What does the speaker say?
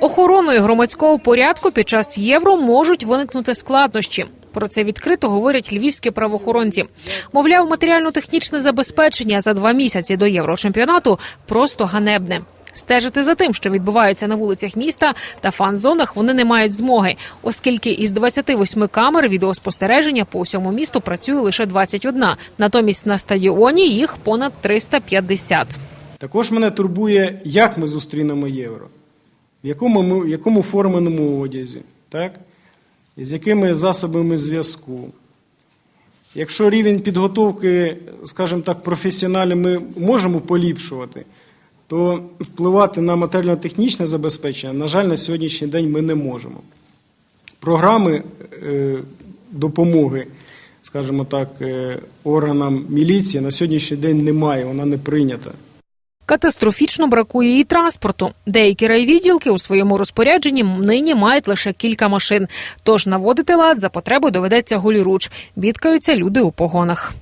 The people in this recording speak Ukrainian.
охороною громадського порядку під час євро можуть виникнути складнощі. Про це відкрито говорять львівські правоохоронці. Мовляв, матеріально-технічне забезпечення за два місяці до єврочемпіонату просто ганебне. Стежити за тим, що відбувається на вулицях міста та фан-зонах, вони не мають змоги, оскільки із 28 камер відеоспостереження по всьому місту працює лише 21. Натомість на стадіоні їх понад 350. Також мене турбує, як ми зустрінемо євро, в якому, ми, в якому форменому одязі, так? З якими засобами зв'язку. Якщо рівень підготовки, скажімо так, професіональний ми можемо поліпшувати, то впливати на матеріально-технічне забезпечення, на жаль, на сьогоднішній день ми не можемо. Програми е, допомоги, скажімо так, е, органам міліції на сьогоднішній день немає, вона не прийнята. Катастрофічно бракує і транспорту. Деякі райвідділки у своєму розпорядженні нині мають лише кілька машин. Тож наводити лад за потреби доведеться голіруч. Бідкаються люди у погонах.